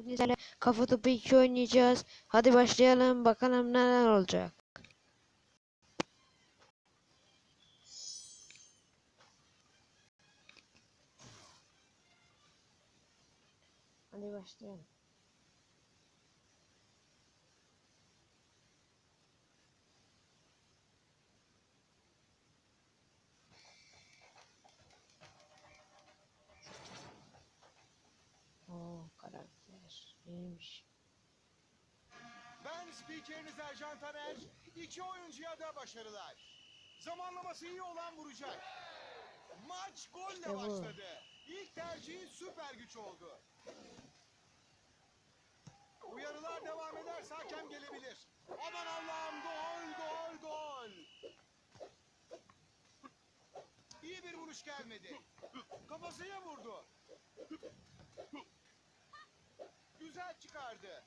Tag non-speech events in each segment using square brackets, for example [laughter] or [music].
Bugün sizlerle kafa topu 2 oynayacağız. Hadi başlayalım bakalım neler olacak. Hadi başlayalım. Oo neymiş? Ben spikeriniz Ercan Taner. İki oyuncuya da başarılar. Zamanlaması iyi olan vuracak. Maç golle İşte başladı. İlk tercihi süper güç oldu. Uyarılar devam ederse hakem gelebilir. Aman Allah'ım gol gol gol. İyi bir vuruş gelmedi. Kafasıya vurdu. Güzel çıkardı.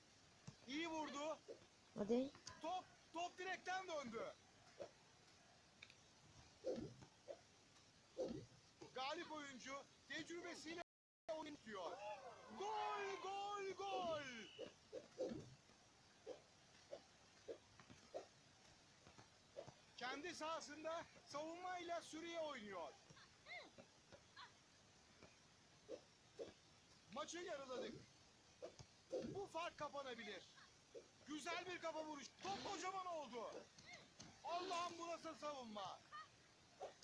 İyi vurdu. Hadi. Top, top direkten döndü. Galip oyuncu tecrübesiyle oyun tutuyor. Gol, gol, gol. Kendi sahasında savunmayla sürüye oynuyor. Maçı yarıladık. Bu fark kapanabilir. Güzel bir kafa vuruş. Top kocaman oldu. Allah'ım bu nasıl savunma.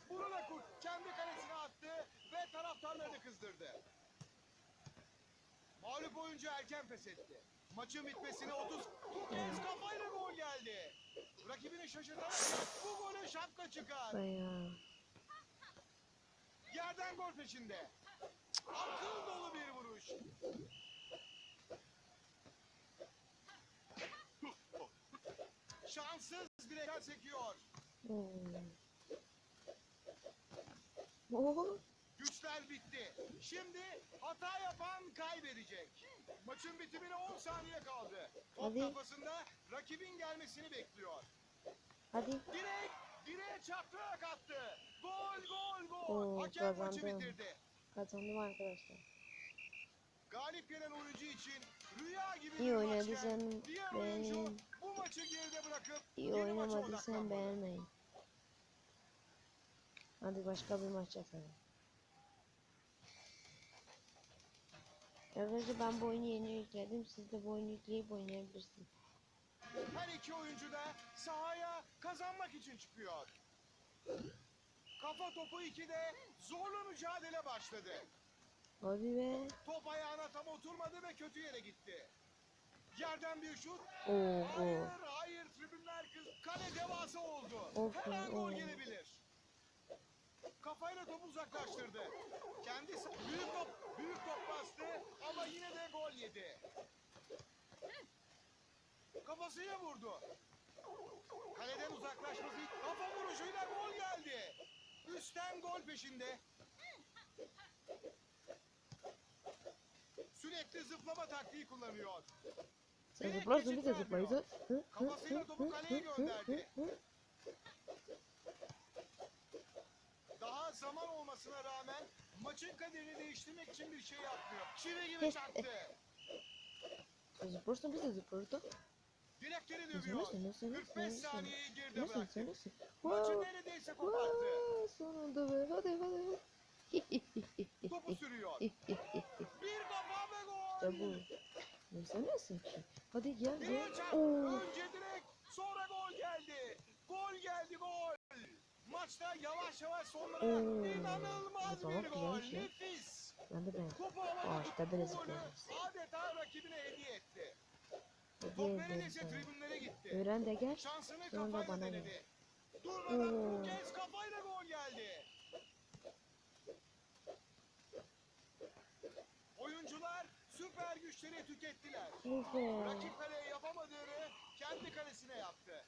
Bunu da kurt kendi kalesine attı ve taraftarlarını kızdırdı. Mağlup oyuncu erken pes etti. Maçın bitmesine 30 bu kez kafayla gol geldi. Rakibini şaşırtarak bu golü şapka çıkar. Bayağı. Yerden gol peşinde. Akıl dolu bir vuruş. Direkten sekiyor. Oo. Güçler bitti. Şimdi hata yapan kaybedecek. Maçın bitimine 10 saniye kaldı. Top Hadi. kafasında rakibin gelmesini bekliyor. Hadi. Direk, direğe çarparak attı. Gol, gol, gol. Oo, Hakem maçı kazandım. bitirdi. Kazandım arkadaşlar. Galip gelen oyuncu için rüya gibi İyi bir maç oynadıysan geldi. Diğer oyuncu beğenin. bu maçı geride bırakıp İyi oynamadıysan beğenmeyin. Hadi başka bir maç yapalım. Arkadaşlar ben bu oyunu yeni yükledim. Siz de bu oyunu yükleyip oynayabilirsiniz. Her iki oyuncu da sahaya kazanmak için çıkıyor. Kafa topu 2'de zorlu mücadele başladı. Hadi be. Top ayağına tam oturmadı ve kötü yere gitti. Yerden bir şut. Oo, Hayır, oo. hayır tribünler kız. Kale devasa oldu. Of, Hemen gol gelebilir. Kafayla topu uzaklaştırdı. Kendisi büyük top, büyük top bastı ama yine de gol yedi. Kafasıyla vurdu. Kaleden uzaklaşması kafa vuruşuyla gol geldi. Üstten gol peşinde. Sürekli zıplama taktiği kullanıyor. Sen zıplarsın biz de zıplayız. Kafasıyla topu kaleye gönderdi. Daha zaman olmasına rağmen maçın kaderini değiştirmek için bir şey yapmıyor. Çivi gibi çaktı. Sen zıplarsın biz de zıplarız. Direkleri dövüyor. nasıl nasıl 45 nasıl saniyeyi geride bıraktı. Maçı neredeyse koparttı. Sonunda be hadi hadi. Topu sürüyor. işte [laughs] Bir kafa ve bu. Nasıl nasıl ki? Hadi gel gel. Oo. Önce direkt sonra gol geldi. Gol geldi gol. Maçta yavaş yavaş sonlanan Oo. inanılmaz Tamam, bir gol. ya. Nefis. Ben de ben. Böyle bu golü zıplıyoruz. adeta rakibine hediye etti. Top neredeyse tribünlere gitti. Öğren de gel. Şansını Sonra da kafayla bana denedi. Durmadan bu kez kafayla gol geldi. Süper güçleri tükettiler. Rakip kaleye yapamadığını kendi kalesine yaptı.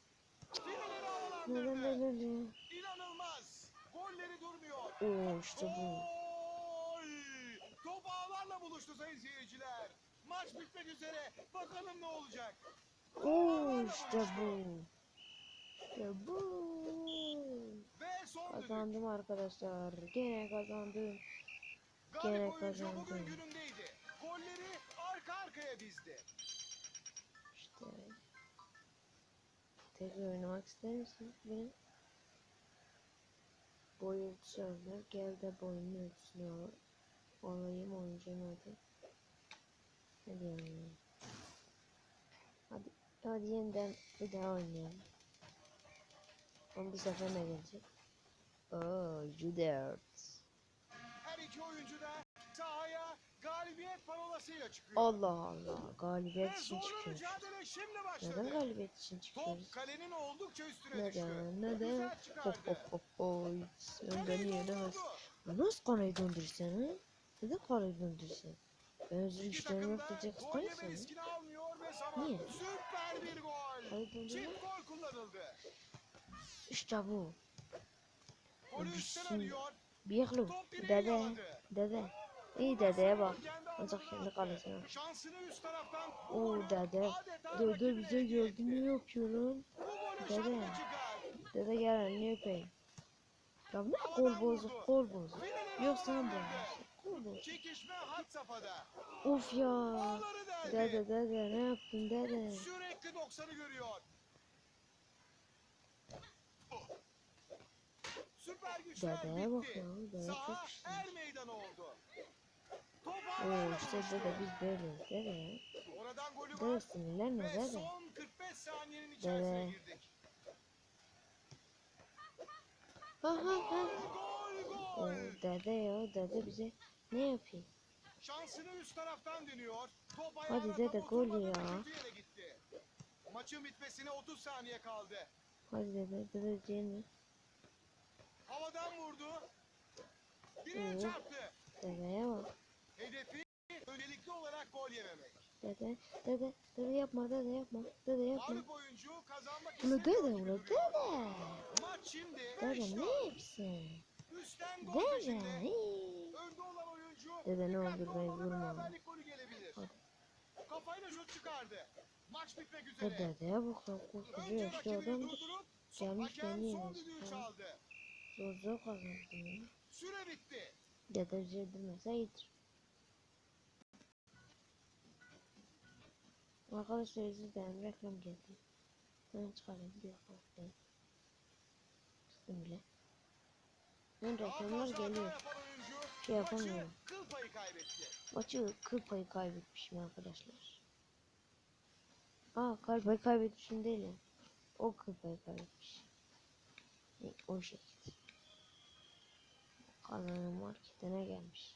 Fileleri havalandırdı. İnanılmaz. Golleri durmuyor. Oo işte bu. Gol! Top ağlarla buluştu sayın seyirciler. Maç bitmek üzere. Bakalım ne olacak. Oo işte bu. İşte bu. Ve son. Kazandım arkadaşlar. Gene kazandım. Galip Gene oyuncu kazandı. bugün günündeydi. Golleri arka arka arkaya dizdi. İşte. Tekrar oynamak ister misin? Benim. Boy ölçüsü alır. Gel de boyunun ölçüsünü al. Alayım oyuncunun adı. Hadi oynayalım. Hadi, hadi yeniden bir daha oynayalım. Ama bu sefer ne gelecek? Oo, Judert. Her iki oyuncu da galibiyet parolasıyla çıkıyor. Allah Allah. Galibiyet için başladı. Neden galibiyet için çıkıyoruz? Top kalenin oldukça üstüne düştü. Neden? Neden? Güzel Hop hop hop oy. Sen beni yenemez. Nasıl kaleyi döndürsen ha? Neden kaleyi döndürsen? Ben özür güçlerim takım yok da diye gol kıskanıyor yeme seni. riskini almıyor ve zaman Niye? süper bir gol. Kaleyi döndürme. Çift gol kullanıldı. İşte bu. Bıyıklı. Top direğe Dede. Dede. İyi dedeye bak. Ancak kendi kalesine Oo dede. Dede bize etti. ne yapıyor lan? Bu golü Dede. Dede gel elini öpeyim. Ya ne gol bozuk gol bozuk. Yok sen bozuk. Gol bozuk. Of ya. Dede dede ne yaptın dede? Sürekli 90'ı görüyor. Dedeye bak ya, dede çok Saha güçlü. er meydanı oldu. Oo işte dede biz böyleyiz dede. Oradan golü Dede var. sinirlenme Ve dede. son 45 saniyenin içerisine Dede. girdik. Ha ha ha. Gol. dede ya dede bize ne yapayım? Şansını üst taraftan dönüyor. Top Hadi dede, gol ya. Maçın bitmesine 30 saniye kaldı. Hadi dede dede mi? Havadan vurdu. Oo. çarptı. Dedeye bak. Hedefi öncelikli olarak gol yememek. Dede dede dede yapma dede yapma. Dede yapma. Mağlup oyuncu kazanmak Ula istemiyor dede duruyor. dede. Maç şimdi Dede 5 ne yapsın? Üstten gol Dede. Önde olan oyuncu Dede ne beni olmalı, vurma. beraberlik golü gelebilir. Kafayla şut çıkardı. Maç bitmek üzere. Ya dedeye bak ya Önce korkucu yaşlı son- Gelmiş beni yemiş. Zor zor kazandım ya. Süre bitti. Dede bize öldürmese iyidir. Arkadaşlar özür dilerim reklam geldi. Ben çıkarayım bir dakika bekleyin. Çıktım bile. Ben reklamlar geliyor. Şey yapamıyorum. Maçı kıl payı kaybetmişim arkadaşlar. Aa kıl payı kaybetmişim değil ya. O kıl payı kaybetmiş. Ne, O şekilde. Kazanın marketine gelmiş.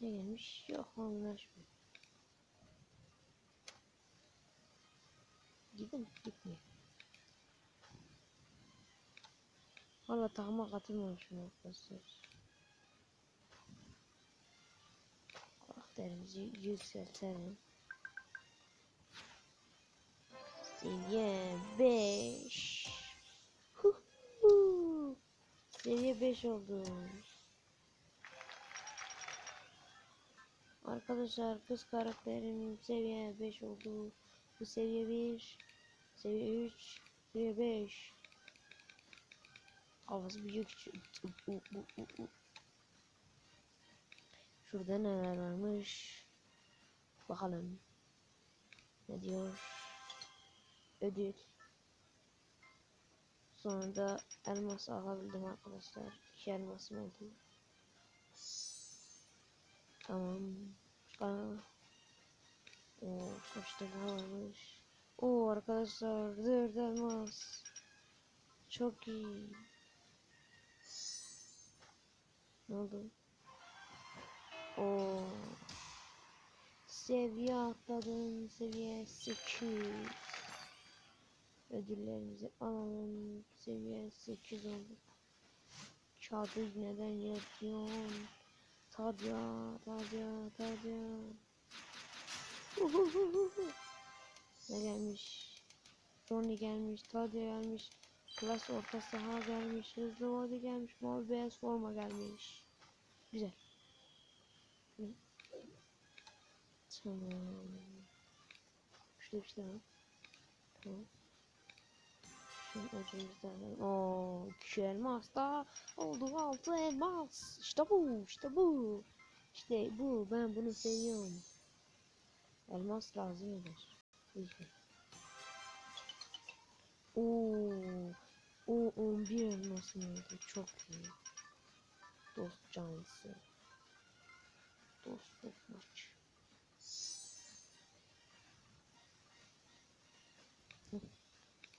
Ne gelmiş? Yok anlaşmıyor. Gidin gitmiyor. Valla takıma katılmamışım arkadaşlar. Karakterimizi yükseltelim. Seviye 5. Seviye 5 oldu. Arkadaşlar kız karakterim seviye 5 oldu. Bu seviye 1, seviye 3, seviye 5. Havası büyük. Şurada neler varmış? Bakalım. Ne diyor? Ödül. Sonunda elmas alabildim arkadaşlar. İki elmasım oldu. Tamam. Aa. Oo, kaçta varmış. Oo arkadaşlar dört elmas. Çok iyi. Ne oldu? Oo. Seviye atladım. Seviye 8. Ödüllerimizi alalım. Seviye 8 oldu. Kağıdı neden yazıyorsun? Tadya, Tadya, Tadya. Ne gelmiş? Johnny gelmiş, Tadya gelmiş. Klas orta saha gelmiş, hızlı vadi gelmiş, mor beyaz forma gelmiş. Güzel. Hı. Tamam. Şurada bir şey var. Tamam. Şimdi iki elmas daha oldu. Altı elmas. İşte bu, işte bu. İşte bu ben bunu seviyorum. Elmas lazım eder. Lütfen. Oo, o 11 elmasım oldu. Çok iyi. Dost canlısı. Dostluk maç.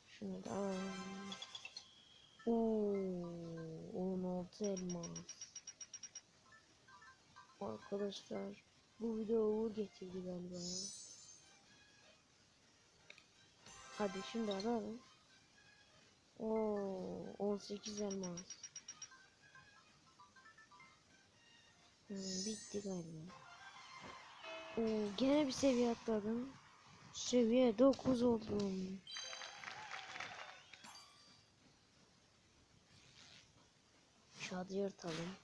Şunu da alalım. Oo, 16 elmas. Arkadaşlar bu video uğur getirdi galiba. Hadi şimdi alalım. Oo, 18 elmas. Hmm, bitti galiba. Oo, gene bir seviye atladım. Seviye 9 oldum. Şadı yırtalım.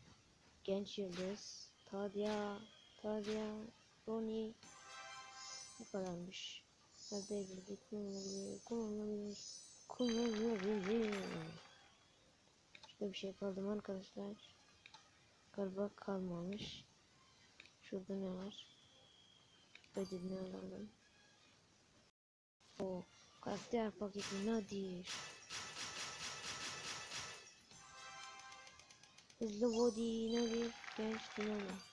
Genç Yıldız. Tadia. Tadia. Roni. Bu kadarmış. Neredeydi? Kullanılabilir. Kullanılabilir. Kullanılabilir. Şurada bir şey kaldı mı arkadaşlar? Galiba kalmamış. Şurada ne var? Ödülünü alalım. O karakter paketi nadir. Hızlı body nadir. Genç dinamo.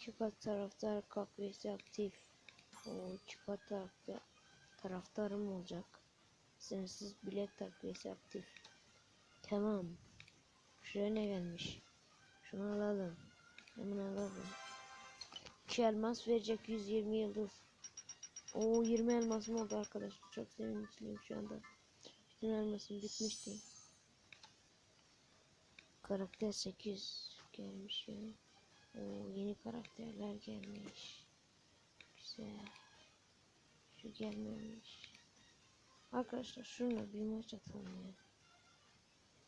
Çıkat taraftar kahvesi aktif. O çıkat taraftar taraftarım olacak. Sensiz bilet takviyesi aktif. Tamam. Şuraya ne gelmiş? Şunu alalım. Hemen alalım. 2 elmas verecek 120 yıldız. O 20 elmasım oldu arkadaşlar. Çok sevinçliyim şu anda. Bütün elmasım bitmişti. Karakter 8 gelmiş ya. O yeni karakterler gelmiş. Güzel. Şu gelmemiş. Arkadaşlar şuna bir maç atalım ya.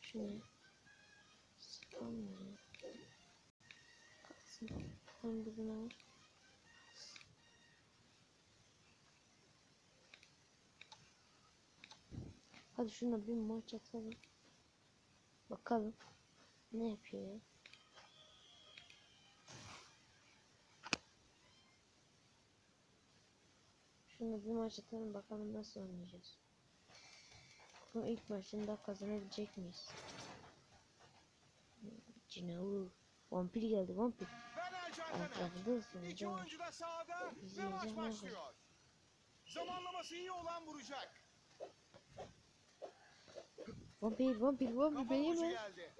Şuna. Sıkalım ya. Kalsın. Burada ne var? Hadi şuna bir maç atalım. Bakalım. Ne yapıyor ya? Şuna bir maç atalım bakalım nasıl oynayacağız. Bu ilk maçında kazanabilecek miyiz? Cinavu. Vampir geldi vampir. Ben Ercan Taner. Etrafındasın. İki oyuncu da sahada ve maç İzleyeceğim başlıyor. Zamanlaması iyi olan vuracak. Vampir vampir vampir beni mi? geldi.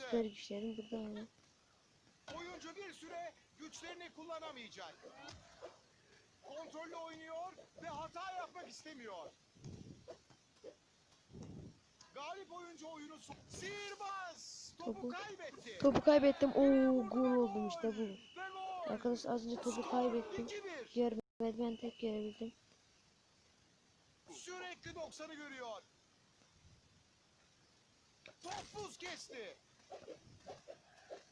Süper güçlerim burada. Oyuncu bir süre güçlerini kullanamayacak. Kontrollü oynuyor ve hata yapmak istemiyor. Galip oyuncu oyunu son... Sihirbaz topu Topu- kaybetti. Topu kaybettim. Oo gol oldum işte bu. Arkadaşlar az önce topu kaybettim. 2-1. Görmedi ben tek görebildim. Sürekli 90'ı görüyor. Top buz kesti.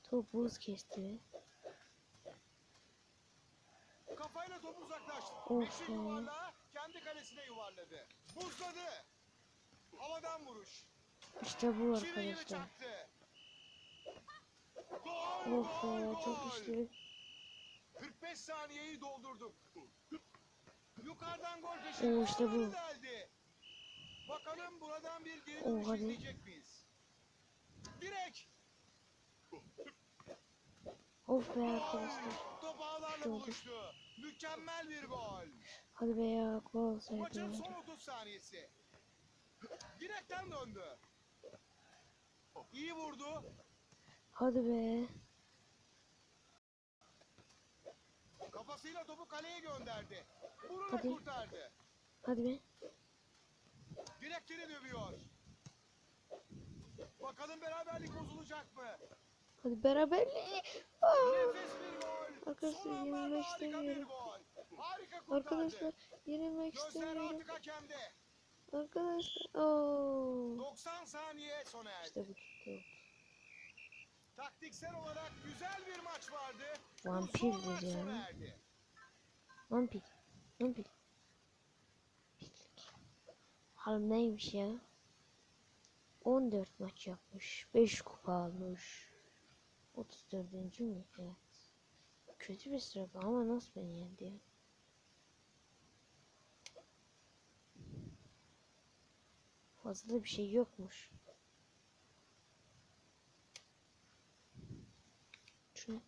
Top buz kesti. Kafayla top uzaklaştı. Of Beşi be. yuvarla kendi kalesine yuvarladı. Buzladı. Havadan vuruş. İşte bu arkadaşlar. Gol, Of gol, çok güçlü. 45 saniyeyi doldurduk. Yukarıdan gol peşinde. Oo, işte bu. Bakalım buradan bir geri dönüş hadi. izleyecek miyiz? Direk. Of be arkadaşlar. Top ağlarla buluştu. Mükemmel bir gol. Hadi be ya gol olsaydı. Maçın son 30 saniyesi. Direkten döndü. İyi vurdu. Hadi be. Kafasıyla topu kaleye gönderdi. Bunu da Hadi. kurtardı. Hadi be. Direkleri dövüyor. Bakalım beraberlik bozulacak mı? Hadi beraberliği. Arkadaşlar, yenilmek istemiyorum. Arkadaşlar yenilmek istemiyorum. Arkadaşlar. Oo. 90 saniye sona erdi. İşte bu tuttu. Taktiksel olarak güzel bir maç vardı. Sona erdi. Vampir. Vampir. Halim neymiş ya? 14 maç yapmış. 5 kupa almış. 34. mü? Evet. Kötü bir sıra ama nasıl beni yendi? Fazla bir şey yokmuş. Şunu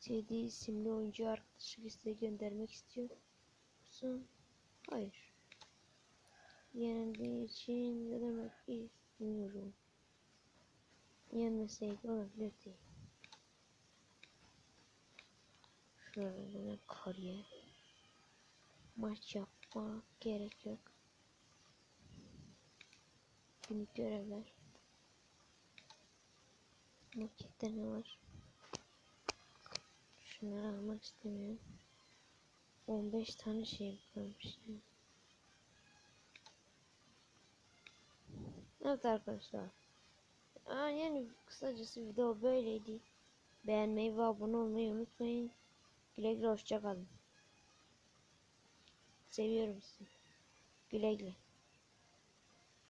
Teddy isimli oyuncu arkadaşı listeye göndermek istiyor musun? Hayır. Yenildiği için ne demek istemiyorum. Yenmeseydi olabilirdi. Şöyle kariyer. Maç yapma gerek yok. Günlük görevler. Markette ne var? Şunları almak istemiyorum. 15 tane şey kalmış. Evet arkadaşlar. Aa, yani kısacası video böyleydi. Beğenmeyi ve abone olmayı unutmayın. Güle güle hoşçakalın. Seviyorum sizi. Güle güle.